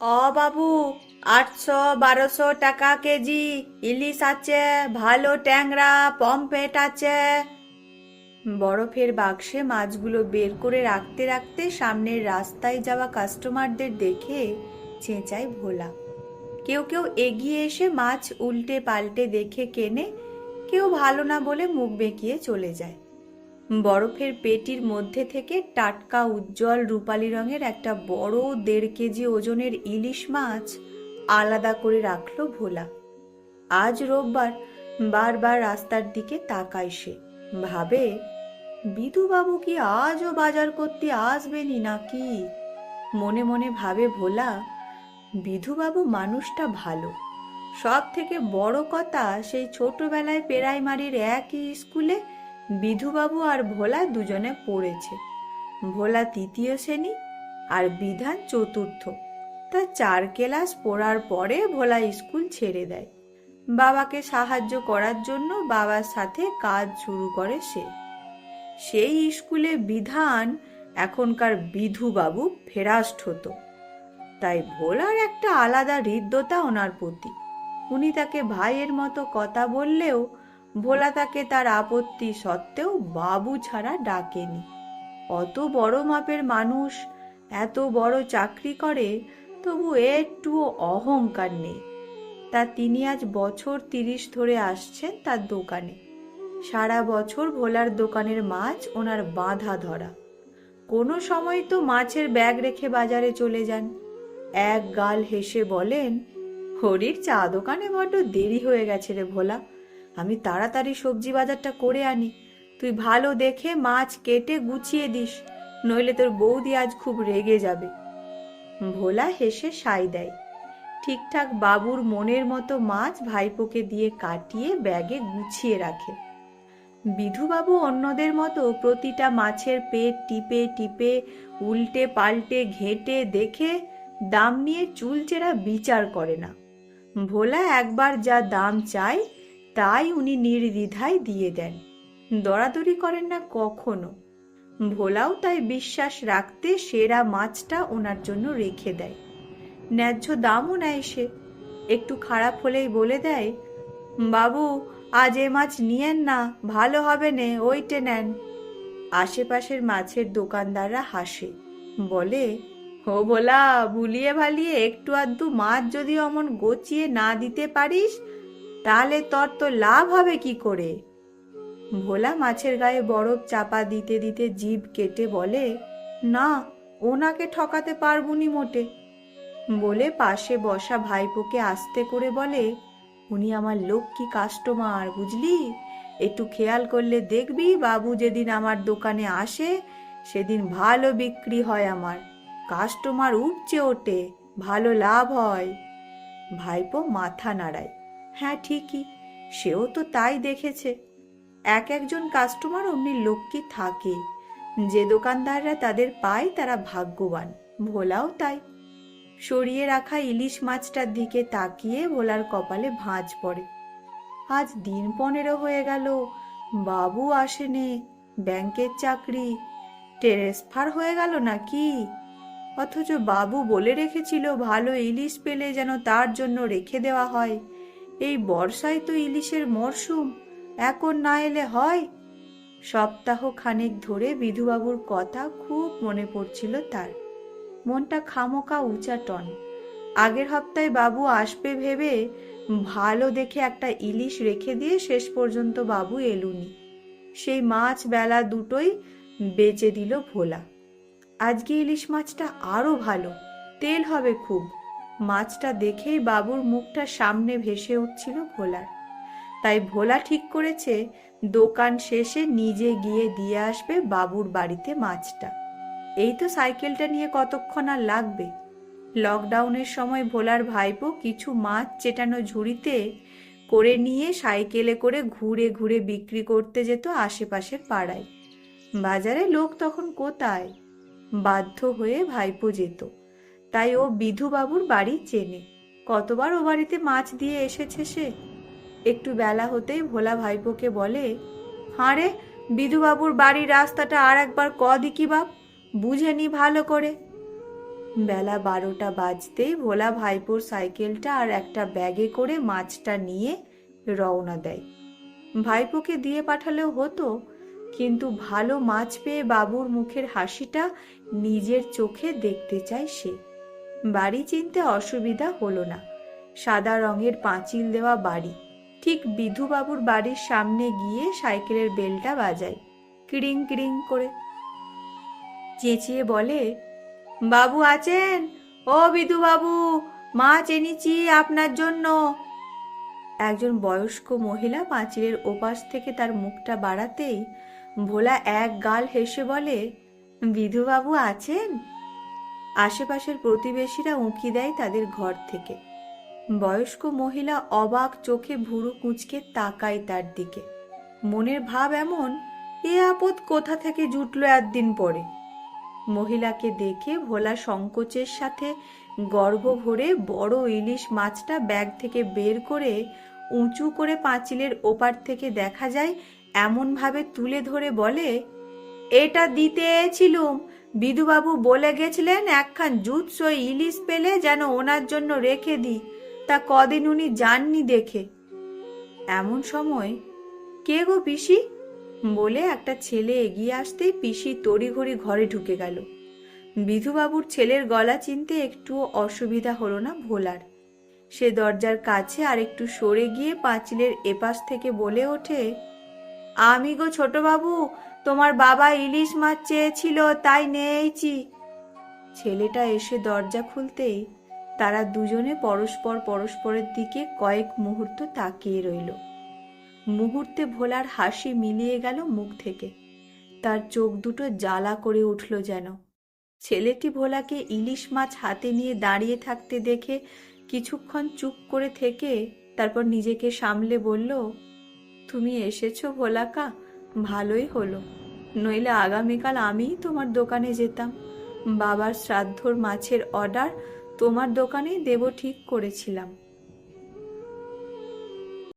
অ বাবু, আটশো, বারোশো টাকা কেজি ইলিশ আছে, ভালো ট্যাংরা পমপেট আছে। বরফের বাক্সে মাছগুলো বের করে রাখতে রাখতে সামনের রাস্তায় যাওয়া কাস্টমারদের দেখে চেঁচায় ভোলা। কেউ কেউ এগিয়ে এসে মাছ উল্টে পাল্টে দেখে কেনে, কেউ ভালো না বলে মুখ বেঁকিয়ে চলে যায়। বরফের পেটির মধ্যে থেকে টাটকা উজ্জ্বল রূপালি রঙের একটা বড় দেড় কেজি ওজনের ইলিশ মাছ আলাদা করে রাখল ভোলা। আজ রোববার বারবার রাস্তার দিকে তাকায় সে। ভাবে, বিধুবাবু কি আজও বাজার করতে আসবেনি নাকি? মনে মনে ভাবে ভোলা, বিধুবাবু মানুষটা ভালো। সব থেকে বড় কথা সেই ছোটবেলায় প্রাইমারির একই স্কুলে বিধুবাবু আর ভোলা দুজনে পড়েছে। ভোলা তৃতীয় শ্রেণি আর বিধান চতুর্থ। তা চার ক্লাস পড়ার পরে ভোলা স্কুল ছেড়ে দেয়। বাবাকে সাহায্য করার জন্য বাবার সাথে কাজ শুরু করে সে। সেই স্কুলে বিধান, এখনকার বিধুবাবু ফেরাস্ট হতো। তাই ভোলার একটা আলাদা হৃদ্যতা ওনার প্রতি। উনি তাকে ভাইয়ের মতো কথা বললেও ভোলা তাকে তার আপত্তি সত্ত্বেও বাবু ছাড়া ডাকেনি। অত বড় মাপের মানুষ, এত বড় চাকরি করে, তবু একটুও অহংকার নেই। তা তিনি আজ বছর তিরিশ ধরে আসছেন তার দোকানে। সারা বছর ভোলার দোকানের মাছ ওনার বাঁধা ধরা। কোনো সময় তো মাছের ব্যাগ রেখে বাজারে চলে যান। এক গাল হেসে বলেন, হরির চা দোকানে বড্ড দেরি হয়ে গেছে রে ভোলা। আমি তাড়াতাড়ি সবজি বাজারটা করে আনি। তুই ভালো দেখে মাছ কেটে গুছিয়ে দিস, নইলে তোর বৌদি আজ খুব রেগে যাবে। ভোলা হেসে সাই দেয়। ঠিকঠাক বাবুর মনের মতো মাছ ভাইপোকে দিয়ে কাটিয়ে ব্যাগে গুছিয়ে রাখে। বিধুবাবু অন্যদের মতো প্রতিটা মাছের পেট টিপে টিপে, উল্টে পাল্টে ঘেঁটে দেখে দাম নিয়ে চুলচেরা বিচার করে না। ভোলা একবার যা দাম চায় তাই উনি নির্দ্বিধায় দিয়ে দেন। দরাদরি করেন না কখনো। ভোলাও তাই বিশ্বাস রাখতে সেরা মাছটা ওনার জন্য রেখে দেয়। ন্যায্য দামও নেয় সে। একটু খারাপ হলেই বলে দেয়, বাবু, আজ এ মাছ নিয়েন না, ভালো হবে নে, ওইটে নেন। আশেপাশের মাছের দোকানদাররা হাসে। বলে হো ভোলা ভুলিয়ে ভালিয়ে একটু আধটু মাছ যদি অমন গচিয়ে না দিতে পারিস তাহলে তোর তো লাভ হবে কি করে? ভোলা মাছের গায়ে বরফ চাপা দিতে দিতে জিভ কেটে বলে, না, ওনাকে ঠকাতে পারবুনি মোটে। বলে পাশে বসা ভাইপোকে আস্তে করে বলে, উনি আমার লক্ষ্মী কাস্টমার, বুঝলি? একটু খেয়াল করলে দেখবি বাবু যেদিন আমার দোকানে আসে, সেদিন ভালো বিক্রি হয় আমার। কাস্টমার উপচে ওঠে, ভালো লাভ হয়। ভাইপো মাথা নাড়ায়। হ্যাঁ ঠিকই। সেও তো তাই দেখেছে। এক একজন কাস্টমার অমনি লক্ষ্মী থাকে। যে দোকানদাররা তাদের পায় তারা ভাগ্যবান, ভোলাও তাই। সরিয়ে রাখা ইলিশ মাছটার দিকে তাকিয়ে ভোলার কপালে ভাঁজ পড়ে। আজ দিন পনেরো হয়ে গেল, বাবু আসেনি, ব্যাংকের চাকরি ট্রেসফার হয়ে গেল নাকি? অথচ বাবু বলে রেখেছিল ভালো ইলিশ পেলে যেন তার জন্য রেখে দেওয়া হয়। এই বর্ষায় তো ইলিশের মরশুম, এখন না এলে হয়? সপ্তাহ খানেক ধরে বিধুবাবুর কথা খুব মনে পড়ছিল তার। মনটা খামোকা উঁচা টন আগের হপ্তায় বাবু আসবে ভেবে ভালো দেখে একটা ইলিশ রেখে দিয়ে শেষ পর্যন্ত বাবু এলুনি। সেই মাছ বেলা দুটোই বেচে দিল ভোলা। আজকে ইলিশ মাছটা আরও ভালো, তেল হবে খুব। মাছটা দেখেই বাবুর মুখটা সামনে ভেসে উঠছিল ভোলার। তাই ভোলা ঠিক করেছে, দোকান শেষে নিজে গিয়ে দিয়ে আসবে বাবুর বাড়িতে মাছটা। এই তো সাইকেলটা নিয়ে কতক্ষণ আর লাগবে? লকডাউনের সময় ভোলার ভাইপো কিছু মাছ চেটানো ঝুড়িতে করে নিয়ে সাইকেলে করে ঘুরে ঘুরে বিক্রি করতে যেত আশেপাশের পাড়ায়। বাজারে লোক তখন কোথায়? বাধ্য হয়ে ভাইপো যেত। তাই ও বিধুবাবুর বাড়ি চেনে। কতবার ও বাড়িতে মাছ দিয়ে এসেছে সে? একটু বেলা হতেই ভোলা ভাইপোকে বলে হাঁড়ে বিধুবাবুর বাড়ির রাস্তাটা আর একবার ক দিকি বাপ, বুঝে নি ভালো করে। বেলা বারোটা বাজতেই ভোলা ভাইপোর সাইকেলটা আর একটা ব্যাগে করে মাছটা নিয়ে রওনা দেয়। ভাইপোকে দিয়ে পাঠালেও হতো, কিন্তু ভালো মাছ পেয়ে বাবুর মুখের হাসিটা নিজের চোখে দেখতে চায় সে। বাড়ি চিনতে অসুবিধা হলো না। সাদা রঙের পাঁচিল দেওয়া বাড়ি। ঠিক বিধুবাবুর বাড়ির সামনে গিয়ে সাইকেলের বেলটা বাজায়। কিড়িং কিড়িং করে। চেঁচিয়ে বলে, বাবু আছেন? ও বিধু বাবু মাছ এনেছি আপনার জন্য। একজন বয়স্ক মহিলা পাঁচিলের ওপাশ থেকে তার মুখটা বাড়াতেই ভোলা এক গাল হেসে বলে, বিধুবাবু আছেন? আশেপাশের প্রতিবেশীরা উঁকি দেয় তাদের ঘর থেকে। বয়স্ক মহিলা অবাক চোখে ভুরু কুঁচকে তাকায় তার দিকে। মনের ভাব এমন, এ আপদ কোথা থেকে জুটলো একদিন পরে? মহিলাকে দেখে ভোলা সংকোচের সাথে গর্ব ভরে বড় ইলিশ মাছটা ব্যাগ থেকে বের করে উঁচু করে পাঁচিলের ওপার থেকে দেখা যায়, এমনভাবে তুলে ধরে বলে, এটা দিতে এছিলুম বিধুবাবু বলে গেছিলেন, একখান জুৎসই ইলিশ পেলে যেন ওনার জন্য রেখে দিই। তা কদিন উনি যাননি দেখে। এমন সময়? কে গো পিসি? বলে একটা ছেলে এগিয়ে আসতেই পিসি তড়িঘড়ি ঘরে ঢুকে গেল। বিধুবাবুর ছেলের গলা চিনতে একটু অসুবিধা হলো না ভোলার। সে দরজার কাছে আর একটু সরে গিয়ে পাঁচিলের এপাশ থেকে বলে ওঠে, আমি গো ছোটবাবু তোমার বাবা ইলিশ মাছ চেয়েছিল, তাই নিয়েছি ছেলেটা এসে দরজা খুলতেই তারা দুজনে পরস্পর পরস্পরের দিকে কয়েক মুহূর্ত তাকিয়ে রইল। মুহূর্তে ভোলার হাসি মিলিয়ে গেল মুখ থেকে। তার চোখ দুটো জ্বালা করে উঠল যেন। ছেলেটি ভোলাকে ইলিশ মাছ হাতে নিয়ে দাঁড়িয়ে থাকতে দেখে কিছুক্ষণ চুপ করে থেকে তারপর নিজেকে সামলে বলল, তুমি এসেছ ভোলাকা? ভালোই হলো। নইলে আগামীকাল আমিই তোমার দোকানে যেতাম। বাবার শ্রাদ্ধর মাছের অর্ডার তোমার দোকানেই দেব ঠিক করেছিলাম।